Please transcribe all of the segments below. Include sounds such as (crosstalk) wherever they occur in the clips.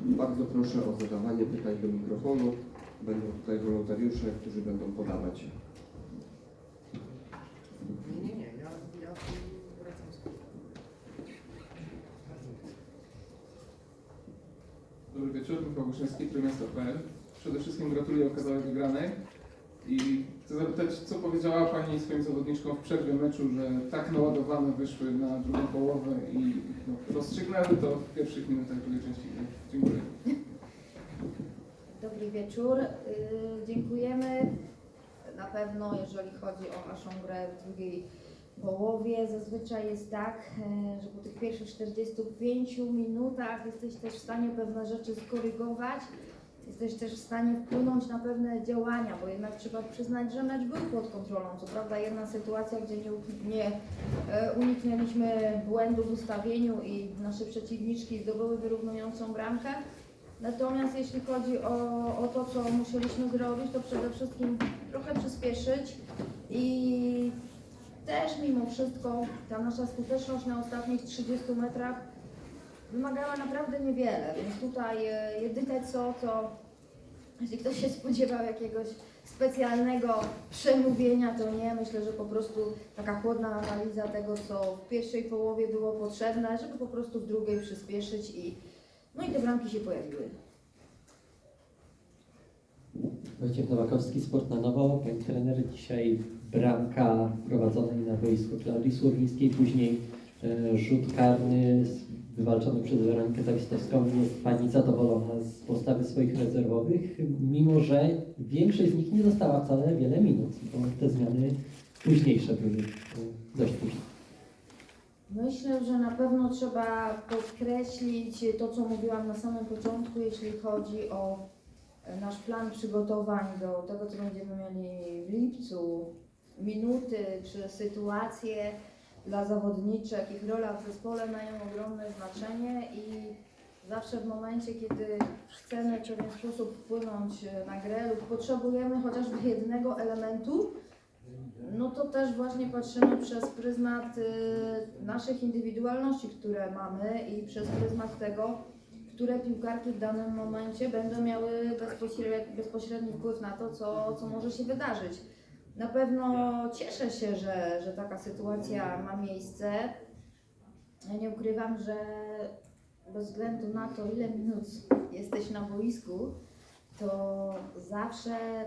Bardzo proszę o zadawanie pytań do mikrofonu. Będą tutaj wolontariusze, którzy będą podawać. Nie, nie, nie, ja, ja wracam z Dobry wieczór, Michał Guszyński, Trójmiasto.pl. Przede wszystkim gratuluję okazanej wygranej i chcę zapytać, co powiedziała Pani swoim zawodniczkom w przerwie meczu, że tak naładowane wyszły na drugą połowę i no, rozstrzygnęły to w pierwszych minutach drugiej części. Dziękuję. Dobry wieczór. Y, Dziękujemy. Na pewno, jeżeli chodzi o naszą grę w drugiej połowie, zazwyczaj jest tak, e, że po tych pierwszych 45 minutach jesteś też w stanie pewne rzeczy skorygować. Jesteś też w stanie wpłynąć na pewne działania, bo jednak trzeba przyznać, że mecz był pod kontrolą. Co prawda jedna sytuacja, gdzie nie, nie e, uniknęliśmy błędu w ustawieniu i nasze przeciwniczki zdobyły wyrównującą bramkę. Natomiast jeśli chodzi o, o to, co musieliśmy zrobić, to przede wszystkim trochę przyspieszyć i też mimo wszystko ta nasza skuteczność na ostatnich 30 metrach wymagała naprawdę niewiele, więc tutaj e, jedyne co, to jeśli ktoś się spodziewał jakiegoś specjalnego przemówienia, to nie. Myślę, że po prostu taka chłodna analiza tego, co w pierwszej połowie było potrzebne, żeby po prostu w drugiej przyspieszyć i no i te bramki się pojawiły. Wojciech Nowakowski, Sport na Nowo. Pani trener, dzisiaj bramka wprowadzonej na boisku Klaudii Słowińskiej, później e, rzut karny wywalczony przez Weronikę Zawistowską. Jest Pani zadowolona z postawy swoich rezerwowych, mimo że większość z nich nie dostała wcale wiele minut, bo te zmiany późniejsze były e, dość późne. Myślę, że na pewno trzeba podkreślić to, co mówiłam na samym początku, jeśli chodzi o nasz plan przygotowań do tego, co będziemy mieli w lipcu, minuty czy sytuacje dla zawodniczek, ich rola w zespole mają ogromne znaczenie i zawsze w momencie, kiedy chcemy w pewien sposób wpłynąć na grę lub potrzebujemy chociażby jednego elementu, no to też właśnie patrzymy przez pryzmat y, naszych indywidualności, które mamy i przez pryzmat tego, które piłkarki w danym momencie będą miały bezpośredni, bezpośredni wpływ na to, co, co może się wydarzyć. Na pewno cieszę się, że, że taka sytuacja ma miejsce. Ja nie ukrywam, że bez względu na to, ile minut jesteś na boisku, to zawsze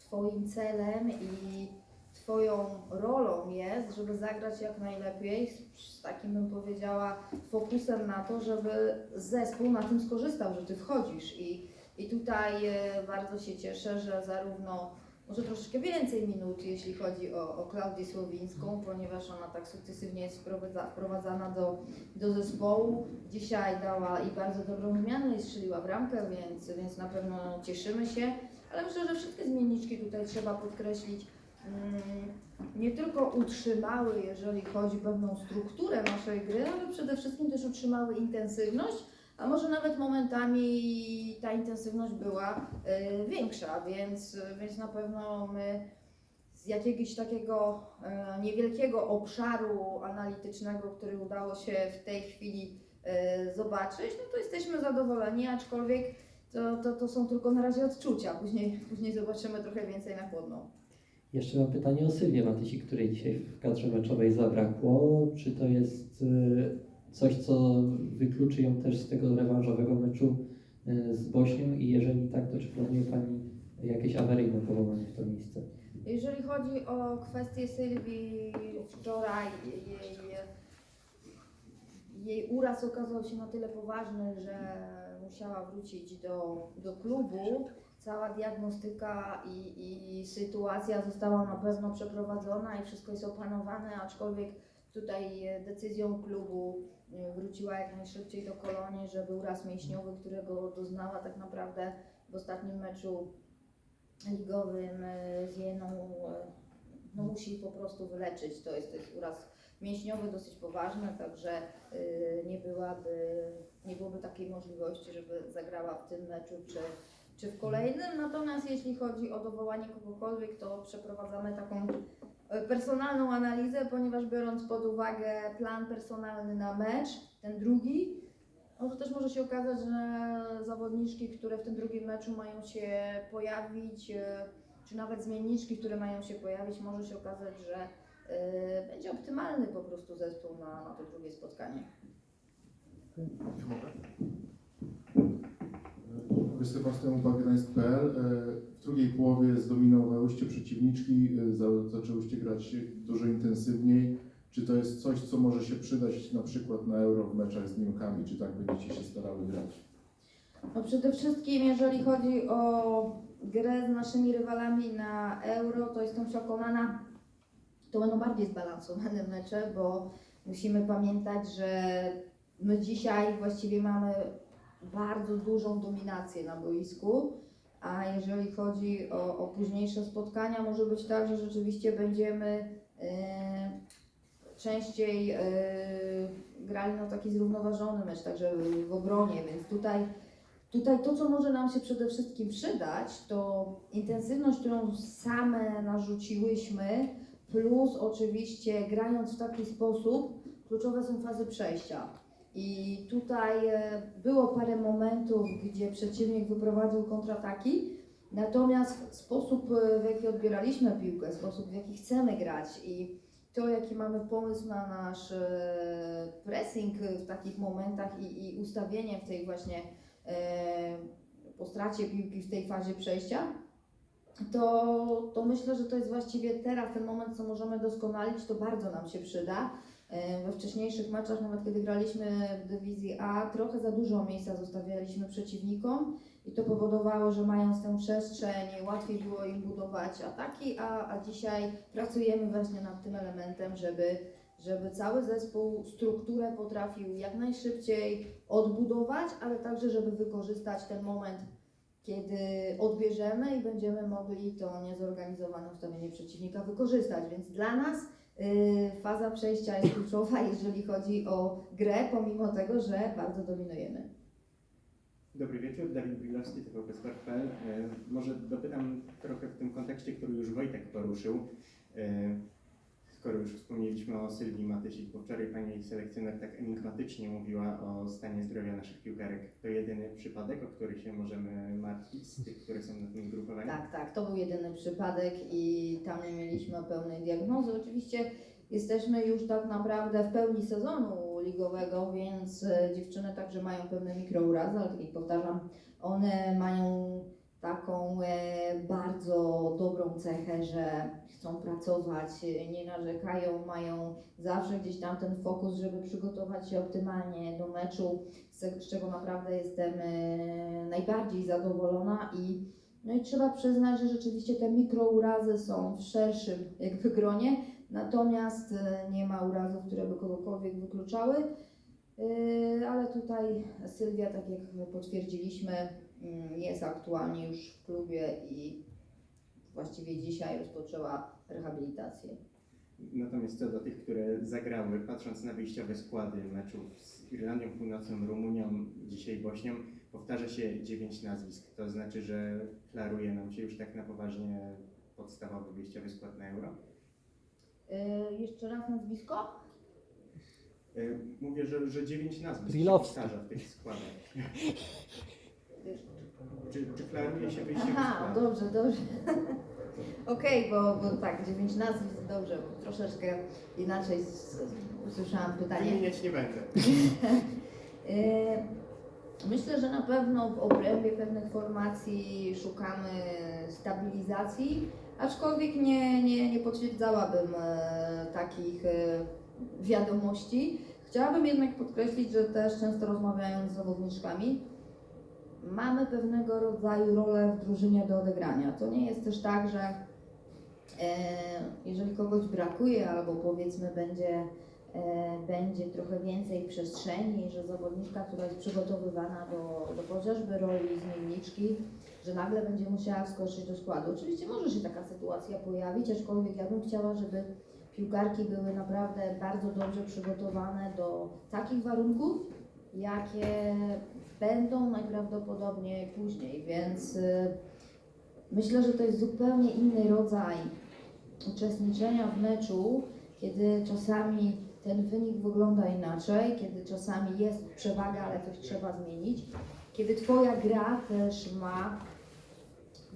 Twoim celem i Twoją rolą jest, żeby zagrać jak najlepiej, z, takim bym powiedziała fokusem na to, żeby zespół na tym skorzystał, że Ty wchodzisz i, i tutaj e, bardzo się cieszę, że zarówno może troszeczkę więcej minut, jeśli chodzi o, o Klaudię Słowińską, ponieważ ona tak sukcesywnie jest wprowadza, wprowadzana do, do zespołu. Dzisiaj dała i bardzo dobrą zmianę i strzeliła bramkę, więc, więc na pewno cieszymy się. Ale myślę, że wszystkie zmienniczki tutaj trzeba podkreślić, mm, nie tylko utrzymały, jeżeli chodzi o pewną strukturę naszej gry, ale przede wszystkim też utrzymały intensywność, a może nawet momentami ta intensywność była y, większa, więc, więc na pewno my z jakiegoś takiego e, niewielkiego obszaru analitycznego, który udało się w tej chwili e, zobaczyć, no to jesteśmy zadowoleni, aczkolwiek to, to, to są tylko na razie odczucia, później, później zobaczymy trochę więcej na chłodno. Jeszcze mam pytanie o Sylwię Matysik, której dzisiaj w kadrze meczowej zabrakło. Czy to jest y, coś, co wykluczy ją też z tego rewanżowego meczu y, z Bośnią i jeżeli tak, to czy planuje Pani jakieś awaryjne powołanie w to miejsce? Jeżeli chodzi o kwestię Sylwii, wczoraj jej, jej uraz okazał się na tyle poważny, że musiała wrócić do, do klubu. Cała diagnostyka i, i sytuacja została na pewno przeprowadzona i wszystko jest opanowane, aczkolwiek tutaj decyzją klubu e, wróciła jak najszybciej do kolonii, żeby uraz mięśniowy, którego doznała tak naprawdę w ostatnim meczu ligowym e, z Jeną, e, no musi po prostu wyleczyć. To jest, to jest uraz mięśniowy dosyć poważny, także e, nie byłaby, nie byłoby takiej możliwości, żeby zagrała w tym meczu czy, czy w kolejnym. Natomiast jeśli chodzi o dowołanie kogokolwiek, to przeprowadzamy taką e, personalną analizę, ponieważ biorąc pod uwagę plan personalny na mecz, ten drugi, No to też może się okazać, że zawodniczki, które w tym drugim meczu mają się pojawić, e, czy nawet zmienniczki, które mają się pojawić, może się okazać, że e, będzie optymalny po prostu zespół na, na to drugie spotkanie. Uwagę Gdańsk.pl. W drugiej połowie zdominowałyście przeciwniczki, e, za- zaczęłyście grać dużo intensywniej. Czy to jest coś, co może się przydać na przykład na Euro w meczach z Niemkami? Czy tak będziecie się starały grać? No przede wszystkim, jeżeli chodzi o grę z naszymi rywalami na Euro, to jestem przekonana, to będą bardziej zbalansowane mecze, bo musimy pamiętać, że my dzisiaj właściwie mamy bardzo dużą dominację na boisku, a jeżeli chodzi o, o późniejsze spotkania, może być tak, że rzeczywiście będziemy e, częściej e, grali na taki zrównoważony mecz, także w obronie, więc tutaj Tutaj to, co może nam się przede wszystkim przydać, to intensywność, którą same narzuciłyśmy, plus oczywiście grając w taki sposób, kluczowe są fazy przejścia. I tutaj e, było parę momentów, gdzie przeciwnik wyprowadził kontrataki, natomiast sposób, e, w jaki odbieraliśmy piłkę, sposób, w jaki chcemy grać i to, jaki mamy pomysł na nasz e, pressing w takich momentach i, i ustawienie w tej właśnie po stracie piłki w tej fazie przejścia, to, to myślę, że to jest właściwie teraz ten moment, co możemy doskonalić, to bardzo nam się przyda. E, We wcześniejszych meczach, nawet kiedy graliśmy w dywizji A, trochę za dużo miejsca zostawialiśmy przeciwnikom i to powodowało, że mając tę przestrzeń, łatwiej było im budować ataki, a, a dzisiaj pracujemy właśnie nad tym elementem, żeby żeby cały zespół strukturę potrafił jak najszybciej odbudować, ale także, żeby wykorzystać ten moment, kiedy odbierzemy i będziemy mogli to niezorganizowane ustawienie przeciwnika wykorzystać. Więc dla nas faza przejścia jest kluczowa, jeżeli chodzi o grę, pomimo tego, że bardzo dominujemy. Dobry wieczór, Dawid Wilowski, TVP.pl. E, Może dopytam trochę w tym kontekście, który już Wojtek poruszył. Skoro już wspomnieliśmy o Sylwii Matysik, bo wczoraj pani selekcjoner tak enigmatycznie mówiła o stanie zdrowia naszych piłkarek. To jedyny przypadek, o który się możemy martwić z tych, które są na tym grupowaniu? Tak, tak, to był jedyny przypadek i tam nie mieliśmy pełnej diagnozy. Oczywiście jesteśmy już tak naprawdę w pełni sezonu ligowego, więc e, dziewczyny także mają pewne mikrourazy, ale tak jak powtarzam, one mają taką e, bardzo dobrą cechę, że chcą pracować, e, nie narzekają, mają zawsze gdzieś tam ten fokus, żeby przygotować się optymalnie do meczu, z, czego naprawdę jestem e, najbardziej zadowolona i no i trzeba przyznać, że rzeczywiście te mikrourazy są w szerszym jakby gronie, natomiast nie ma urazów, które by kogokolwiek wykluczały. Ale tutaj Sylwia, tak jak potwierdziliśmy, jest aktualnie już w klubie i właściwie dzisiaj rozpoczęła rehabilitację. Natomiast co do tych, które zagrały, patrząc na wyjściowe składy meczów z Irlandią Północną, Rumunią, dzisiaj Bośnią, powtarza się dziewięć nazwisk. To znaczy, że klaruje nam się już tak na poważnie podstawowy wyjściowy skład na Euro. E, Jeszcze raz nazwisko? E, Mówię, że, że dziewięć nazwisk się Brilowski. powtarza w tych składach. (laughs) Czy, czy klaruje się wyjściowy Aha, dobrze, dobrze. (laughs) Okej, bo, bo tak, dziewięć nazwisk, dobrze, troszeczkę inaczej usłyszałam pytanie. Wymieniać nie będę. (laughs) E, Myślę, że na pewno w obrębie pewnych formacji szukamy stabilizacji, aczkolwiek nie, nie, nie potwierdzałabym e, takich e, wiadomości. Chciałabym jednak podkreślić, że też często rozmawiając z zawodniczkami, mamy pewnego rodzaju rolę w drużynie do odegrania. To nie jest też tak, że e, jeżeli kogoś brakuje albo powiedzmy będzie e, będzie trochę więcej przestrzeni, że zawodniczka, która jest przygotowywana do, do chociażby roli zmienniczki, że nagle będzie musiała wskoczyć do składu. Oczywiście może się taka sytuacja pojawić, aczkolwiek ja bym chciała, żeby piłkarki były naprawdę bardzo dobrze przygotowane do takich warunków, jakie będą najprawdopodobniej później, więc y, myślę, że to jest zupełnie inny rodzaj uczestniczenia w meczu, kiedy czasami ten wynik wygląda inaczej, kiedy czasami jest przewaga, ale coś trzeba zmienić. Kiedy Twoja gra też ma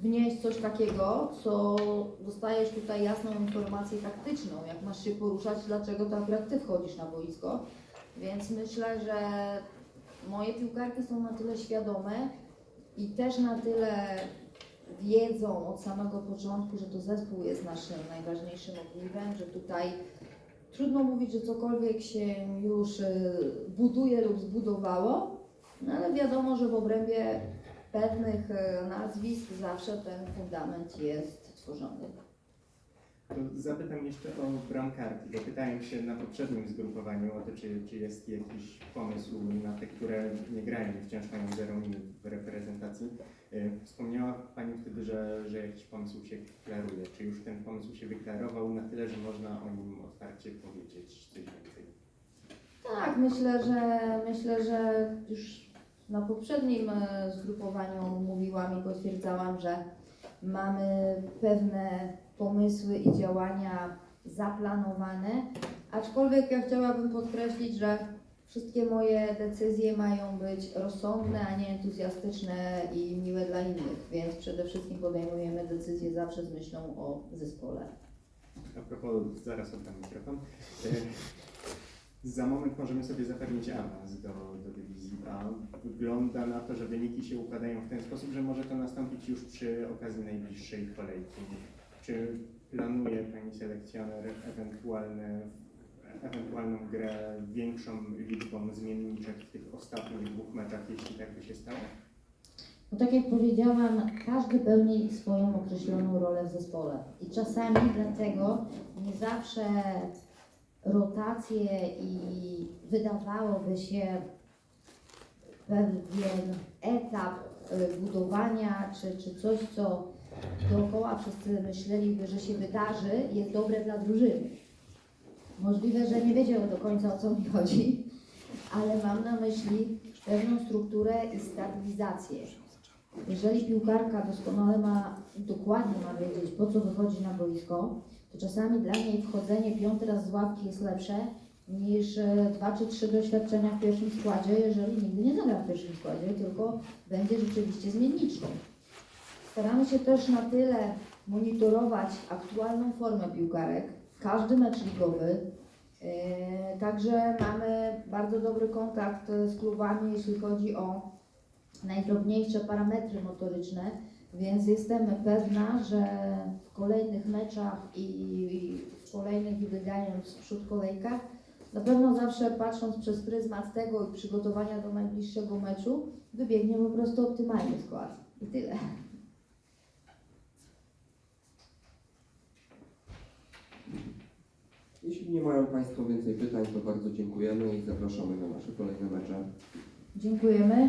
wnieść coś takiego, co dostajesz tutaj jasną informację taktyczną, jak masz się poruszać, dlaczego to akurat Ty wchodzisz na boisko. Więc myślę, że moje piłkarki są na tyle świadome i też na tyle wiedzą od samego początku, że to zespół jest naszym najważniejszym ogniwem, że tutaj trudno mówić, że cokolwiek się już y, buduje lub zbudowało, no ale wiadomo, że w obrębie pewnych y, nazwisk zawsze ten fundament jest tworzony. Zapytam jeszcze o bramkarki, bo pytałem się na poprzednim zgrupowaniu o to, czy, czy jest jakiś pomysł na te, które nie grają wciąż mają 0 minut w reprezentacji. Y, Wspomniała Pani wtedy, że, że jakiś pomysł się klaruje. Czy już ten pomysł się wyklarował na tyle, że można o nim otwarcie powiedzieć coś więcej? Tak, myślę, że myślę, że już na poprzednim e, zgrupowaniu mówiłam i potwierdzałam, że mamy pewne pomysły i działania zaplanowane, aczkolwiek ja chciałabym podkreślić, że wszystkie moje decyzje mają być rozsądne, a nie entuzjastyczne i miłe dla innych, więc przede wszystkim podejmujemy decyzje zawsze z myślą o zespole. A propos, zaraz oddam mikrofon. Y, Za moment możemy sobie zapewnić awans do, do dywizji A. Wygląda na to, że wyniki się układają w ten sposób, że może to nastąpić już przy okazji najbliższej kolejki. Czy planuje Pani selekcjoner ewentualne, ewentualną grę większą liczbą zmienniczek w tych ostatnich dwóch meczach, jeśli tak by się stało? No tak jak powiedziałam, każdy pełni swoją określoną rolę w zespole. I czasami dlatego nie zawsze rotacje i wydawałoby się pewien etap budowania, czy, czy coś, co dookoła wszyscy myśleliby, że się wydarzy, jest dobre dla drużyny. Możliwe, że nie wiedział do końca o co mi chodzi, ale mam na myśli pewną strukturę i stabilizację. Jeżeli piłkarka doskonale ma, dokładnie ma wiedzieć, po co wychodzi na boisko, to czasami dla niej wchodzenie piąty raz z ławki jest lepsze niż e, dwa czy trzy doświadczenia w pierwszym składzie, jeżeli nigdy nie zagra w pierwszym składzie, tylko będzie rzeczywiście zmienniczką. Staramy się też na tyle monitorować aktualną formę piłkarek, każdy mecz ligowy. E, Także mamy bardzo dobry kontakt z klubami, jeśli chodzi o najdrobniejsze parametry motoryczne, więc jestem pewna, że w kolejnych meczach i w kolejnych wybieganiach w przód kolejkach, na pewno zawsze patrząc przez pryzmat tego i przygotowania do najbliższego meczu, wybiegnie po prostu optymalny skład. I tyle. Jeśli nie mają Państwo więcej pytań, to bardzo dziękujemy i zapraszamy na nasze kolejne mecze. Dziękujemy.